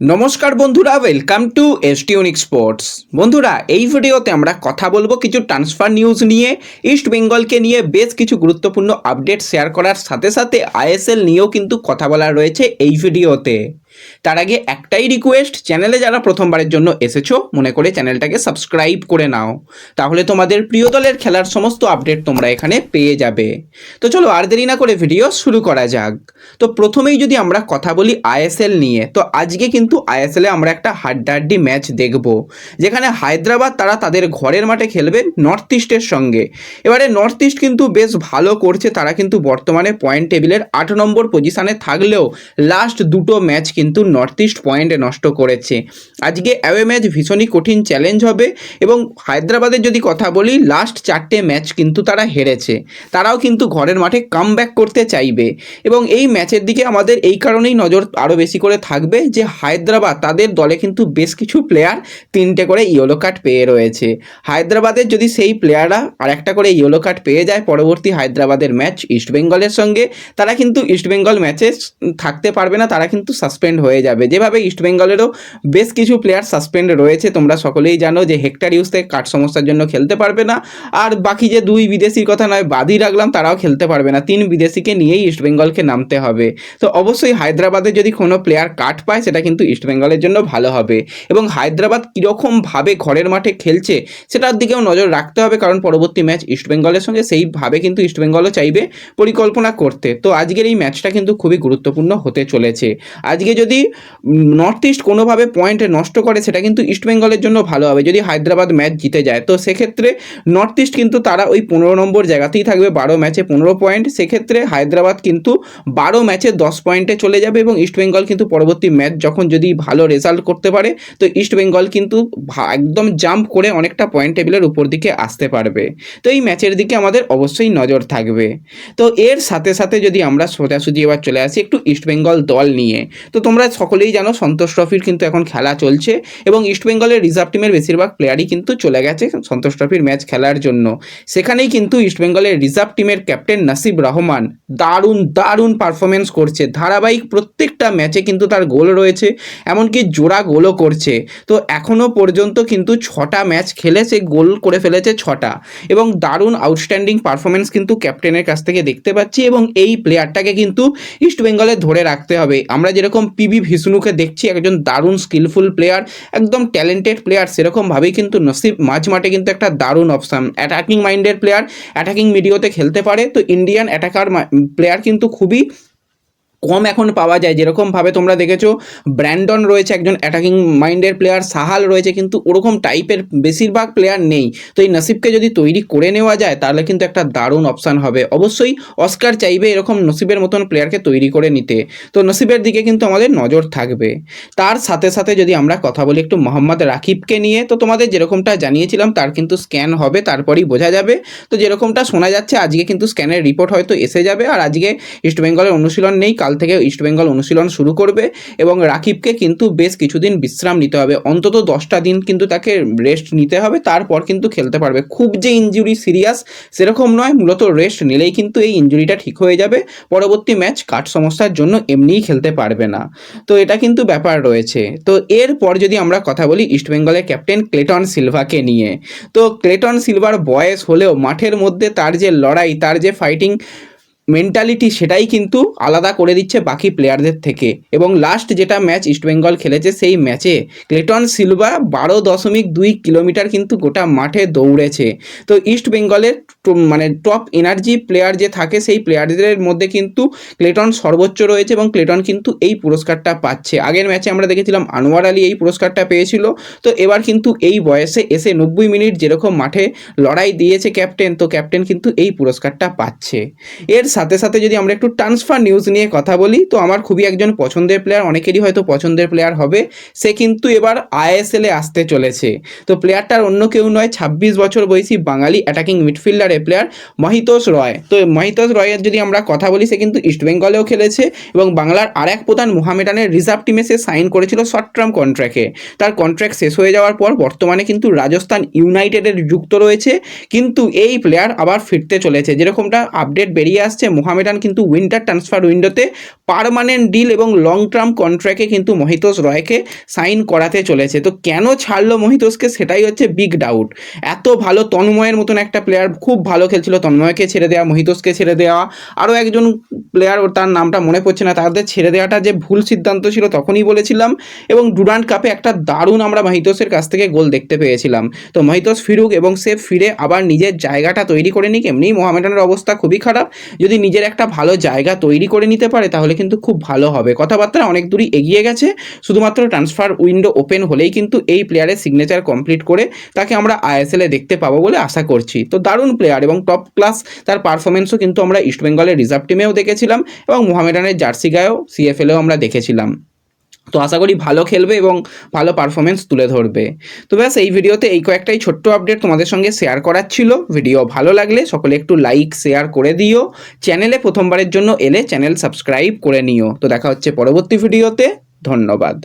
নমস্কার বন্ধুরা welcome to S tunic sports বন্ধুরা, এই ভিডিওতে আমরা কথা বলব কিছু ট্রান্সফার নিউজ নিয়ে ইস্ট বেঙ্গলকে নিয়ে বেশ কিছু গুরুত্বপূর্ণ আপডেট শেয়ার করার সাথে সাথে আইএসএল নিয়েও কিন্তু কথা বলা রয়েছে এই ভিডিওতে। তার আগে একটাই রিকোয়েস্ট চ্যানেলে যারা প্রথমবারের জন্য এসেছ, মনে করে চ্যানেলটাকে সাবস্ক্রাইব করে নাও। তাহলে তোমাদের প্রিয় দলের খেলার সমস্ত আপডেট তোমরা এখানে পেয়ে যাবে। তো চলো আর দেরি না করে ভিডিও শুরু করা যাক। তো প্রথমেই যদি আমরা কথা বলি আইএসএল নিয়ে, তো আজকে কিন্তু আইএসএলে আমরা একটা হাড্ডাহাড্ডি ম্যাচ দেখব, যেখানে হায়দ্রাবাদ তারা তাদের ঘরের মাঠে খেলবে নর্থ ইস্টের সঙ্গে। এবারে নর্থ ইস্ট কিন্তু বেশ ভালো করছে, তারা কিন্তু বর্তমানে পয়েন্ট টেবিলের আট নম্বর পজিশানে থাকলেও লাস্ট দুটো ম্যাচ কিন্তু নর্থ ইস্ট পয়েন্টে নষ্ট করেছে। আজকে অ্যাওয়ে ম্যাচ ভীষণই কঠিন চ্যালেঞ্জ হবে এবং হায়দ্রাবাদের যদি কথা বলি লাস্ট চারটে ম্যাচ কিন্তু তারা হেরেছে। তারাও কিন্তু ঘরের মাঠে কাম করতে চাইবে। এবং এই ম্যাচের দিকে আমাদের এই কারণেই নজর আরও বেশি করে থাকবে যে হায়দ্রাবাদ তাদের দলে কিন্তু বেশ কিছু প্লেয়ার তিনটে করে ইয়েলো কার্ড পেয়ে রয়েছে। হায়দ্রাবাদের যদি সেই প্লেয়াররা আর একটা করে ইয়েলো কার্ড পেয়ে যায় পরবর্তী হায়দ্রাবাদের ম্যাচ ইস্টবেঙ্গলের সঙ্গে, তারা কিন্তু ইস্টবেঙ্গল ম্যাচে থাকতে পারবে না, তারা কিন্তু সাসপেন্ড হয়ে যাবে। যেভাবে ইস্টবেঙ্গলেরও বেশ কিছু প্লেয়ার সাসপেন্ড রয়েছে, তোমরা সকলেই জানো যে হেক্টার ইউজ থেকে কাঠ সমস্যার জন্য খেলতে পারবে না। আর বাকি যে দুই বিদেশির কথা নয়, বাদই রাখলাম, তারাও খেলতে পারবে না। তিন বিদেশিকে নিয়েই ইস্টবেঙ্গলকে নামতে হবে। তো অবশ্যই হায়দ্রাবাদে যদি কোনো প্লেয়ার কাট পায়, সেটা কিন্তু ইস্টবেঙ্গলের জন্য ভালো হবে। এবং হায়দ্রাবাদ কীরকমভাবে ঘরের মাঠে খেলছে, সেটার দিকেও নজর রাখতে হবে, কারণ পরবর্তী ম্যাচ ইস্টবেঙ্গলের সঙ্গে সেইভাবে কিন্তু ইস্টবেঙ্গলও চাইবে পরিকল্পনা করতে। তো আজকের এই ম্যাচটা কিন্তু খুবই গুরুত্বপূর্ণ হতে চলেছে। আজকে যদি নর্থ ইস্ট কোনোভাবে পয়েন্ট নষ্ট করে, সেটা কিন্তু ইস্টবেঙ্গলের জন্য ভালো হবে। যদি হায়দ্রাবাদ ম্যাচ জিতে যায়, তো সেক্ষেত্রে নর্থ ইস্ট কিন্তু তারা ওই পনেরো নম্বর জায়গাতেই থাকবে, বারো ম্যাচে পনেরো পয়েন্ট সেক্ষেত্রে হায়দ্রাবাদ কিন্তু বারো ম্যাচে দশ পয়েন্টে চলে যাবে এবং ইস্টবেঙ্গল কিন্তু পরবর্তী ম্যাচ যখন যদি ভালো রেজাল্ট করতে পারে, তো ইস্টবেঙ্গল কিন্তু একদম জাম্প করে অনেকটা পয়েন্ট টেবিলের উপর দিকে আসতে পারবে। তো এই ম্যাচের দিকে আমাদের অবশ্যই নজর থাকবে। তো এর সাথে সাথে যদি আমরা সোজাসুজি এবার চলে আসি, একটু ইস্টবেঙ্গল দল নিয়ে, তো তোমরা সকলেই জানো সন্তোষ ট্রফির কিন্তু এখন খেলা চলছে এবং ইস্টবেঙ্গলের রিজার্ভ টিমের বেশিরভাগ প্লেয়ারই কিন্তু চলে গেছে সন্তোষ ট্রফির ম্যাচ খেলার জন্য। সেখানেই কিন্তু ইস্টবেঙ্গলের রিজার্ভ টিমের ক্যাপ্টেন নাসিব রহমান দারুণ দারুণ পারফরমেন্স করছে। ধারাবাহিক প্রত্যেকটা ম্যাচে কিন্তু তার গোল রয়েছে, এমনকি জোড়া গোলও করছে। তো এখনও পর্যন্ত কিন্তু ছটা ম্যাচ খেলে সে গোল করে ফেলেছে ছটা এবং দারুণ আউটস্ট্যান্ডিং পারফরমেন্স কিন্তু ক্যাপ্টেনের কাছ থেকে দেখতে পাচ্ছি এবং এই প্লেয়ারটাকে কিন্তু ইস্টবেঙ্গলে ধরে রাখতে হবে। আমরা যেরকম পিবি ভিষ্ণুকে দেখছি, একজন দারুণ স্কিলফুল প্লেয়ার একদম ট্যালেন্টেড প্লেয়ার সেরকমভাবেই কিন্তু নসিব, মাঝ মাঠে কিন্তু একটা দারুণ অপশান অ্যাটাকিং মাইন্ডের প্লেয়ার অ্যাটাকিং মিডিওতে খেলতে পারে, তো ইন্ডিয়ান অ্যাটাকার প্লেয়ার কিন্তু খুবই কম এখন পাওয়া যায়। যেরকমভাবে তোমরা দেখেছ, ব্র্যান্ডন রয়েছে একজন অ্যাটাকিং মাইন্ডের প্লেয়ার সাহাল রয়েছে কিন্তু ওরকম টাইপের বেশিরভাগ প্লেয়ার নেই। তো এই নসিবকে যদি তৈরি করে নেওয়া যায়, তাহলে কিন্তু একটা দারুণ অপশান হবে। অবশ্যই অস্কার চাইবে এরকম নসিবের মতন প্লেয়ারকে তৈরি করে নিতে। তো নসিবের দিকে কিন্তু আমাদের নজর থাকবে। তার সাথে সাথে যদি আমরা কথা বলি একটু মোহাম্মদ রাকিবকে নিয়ে, তো তোমাদের যেরকমটা জানিয়েছিলাম, তার কিন্তু স্ক্যান হবে, তারপরেই বোঝা যাবে। তো যেরকমটা শোনা যাচ্ছে, আজকে কিন্তু স্ক্যানের রিপোর্ট হয়তো এসে যাবে। আর আজকে ইস্টবেঙ্গলের অনুশীলন নেই, কাল থেকে ইস্টবেঙ্গল অনুশীলন শুরু করবে এবং রাকিবকে কিন্তু বেশ কিছুদিন বিশ্রাম নিতে হবে। অন্তত দশটা দিন কিন্তু তাকে রেস্ট নিতে হবে, তারপর কিন্তু খেলতে পারবে। খুব যে ইঞ্জুরি সিরিয়াস সেরকম নয়, মূলত রেস্ট নিলেই কিন্তু এই ইঞ্জুরিটা ঠিক হয়ে যাবে। পরবর্তী ম্যাচ কাঠ সমস্যার জন্য এমনিই খেলতে পারবে না। তো এটা কিন্তু ব্যাপার রয়েছে। তো এরপর যদি আমরা কথা বলি ইস্টবেঙ্গলের ক্যাপ্টেন ক্লেটন সিলভাকে নিয়ে। তো ক্লেটন সিলভার বয়স হলেও মাঠের মধ্যে তার যে লড়াই, তার যে ফাইটিং মেন্টালিটি সেটাই কিন্তু আলাদা করে দিচ্ছে বাকি প্লেয়ারদের থেকে। এবং লাস্ট যেটা ম্যাচ ইস্টবেঙ্গল খেলেছে সেই ম্যাচে ক্লেটন সিলভা বারো দশমিক দুই কিলোমিটার কিন্তু গোটা মাঠে দৌড়েছে। তো ইস্ট বেঙ্গলের ট- মানে টপ এনার্জি প্লেয়ার যে থাকে, সেই প্লেয়ারদের মধ্যে কিন্তু ক্লেটন সর্বোচ্চ রয়েছে এবং ক্লেটন কিন্তু এই পুরস্কারটা পাচ্ছে। আগের ম্যাচে আমরা দেখেছিলাম আনোয়ার আলী এই পুরস্কারটা পেয়েছিল। তো এবার কিন্তু এই বয়সে এসে নব্বই মিনিট যেরকম মাঠে লড়াই দিয়েছে ক্যাপ্টেন তো ক্যাপ্টেন কিন্তু এই পুরস্কারটা পাচ্ছে। এর সাথে সাথে যদি আমরা একটু ট্রান্সফার নিউজ নিয়ে কথা বলি, তো আমার খুবই একজন পছন্দের প্লেয়ার অনেকেরই হয়তো পছন্দের প্লেয়ার হবে। সে কিন্তু এবার আইএসএলে আসতে চলেছে। তো প্লেয়ারটার অন্য কেউ নয়, ছাব্বিশ বছর বয়সী বাঙালি অ্যাটাকিং মিডফিল্ডার প্লেয়ার এ প্লেয়ার মহিতোষ রয়। তো মহিতোষ রয়ের যদি আমরা কথা বলি, সে কিন্তু ইস্টবেঙ্গলেও খেলেছে এবং বাংলার আর এক প্রধান মোহামেডানের রিজার্ভ টিমে সে সাইন করেছিল শর্ট টার্ম কন্ট্রাক্টে তার কন্ট্রাক্ট শেষ হয়ে যাওয়ার পর বর্তমানে কিন্তু রাজস্থান ইউনাইটেডের যুক্ত রয়েছে, কিন্তু এই প্লেয়ার আবার ফিরতে চলেছে। যেরকমটা আপডেট বেরিয়ে আসছে, মোহামেডান কিন্তু উইন্টার ট্রান্সফার উইন্ডোতে পারমানেন্ট ডিল এবং লং টার্ম কন্ট্রাক্টে কিন্তু মহিতোষ রয়কে সাইন করাতে চলেছে। তো কেন ছাড়লো মহিতোষকে? সেটাই হচ্ছে বিগ ডাউট এত ভালো তন্ময়ের মতন একটা প্লেয়ার খুব ভালো খেলছিল। তন্ময়কে ছেড়ে দেওয়া মহিতোষকে ছেড়ে দেওয়া আরও একজন প্লেয়ার তার নামটা মনে পড়ছে না। তাদের ছেড়ে দেওয়াটা যে ভুল সিদ্ধান্ত ছিল তখনই বলেছিলাম এবং ডুরান্ট কাপে একটা দারুণ আমরা মহিতোষের কাছ থেকে গোল দেখতে পেয়েছিলাম। তো মহিতোষ ফিরুক এবং সে ফিরে আবার নিজের জায়গাটা তৈরি করে নিক। এমনি মোহামেডানের অবস্থা খুবই খারাপ। যদি নিজের একটা ভালো জায়গা তৈরি করে নিতে পারে তাহলে কিন্তু খুব ভালো হবে। কথাবার্তা অনেক দূরই এগিয়ে গেছে। শুধুমাত্র ট্রান্সফার উইন্ডো ওপেন হলেই কিন্তু এই প্লেয়ারের সিগনেচার কমপ্লিট করে তাকে আমরা আইএসএলে দেখতে পাবো বলে আশা করছি। তো দারুণ প্লেয়ার এবং টপ ক্লাস তার পারফরমেন্সও কিন্তু আমরা ইস্টবেঙ্গলের রিজার্ভ টিমেও দেখেছিলাম এবং মোহামেডানের জার্সি গায়েও সিএফএলেও আমরা দেখেছিলাম। তো আশা করি ভালো খেলবে এবং ভালো পারফরমেন্স তুলে ধরবে। তো ব্যাস, এই ভিডিওতে এই কয়েকটাই ছোট্ট আপডেট তোমাদের সঙ্গে শেয়ার করার ছিল। ভিডিও ভালো লাগলে সকলে একটু লাইক শেয়ার করে দিও। চ্যানেলে প্রথমবারের জন্য এলে চ্যানেল সাবস্ক্রাইব করে নিও। তো দেখা হচ্ছে পরবর্তী ভিডিওতে ধন্যবাদ।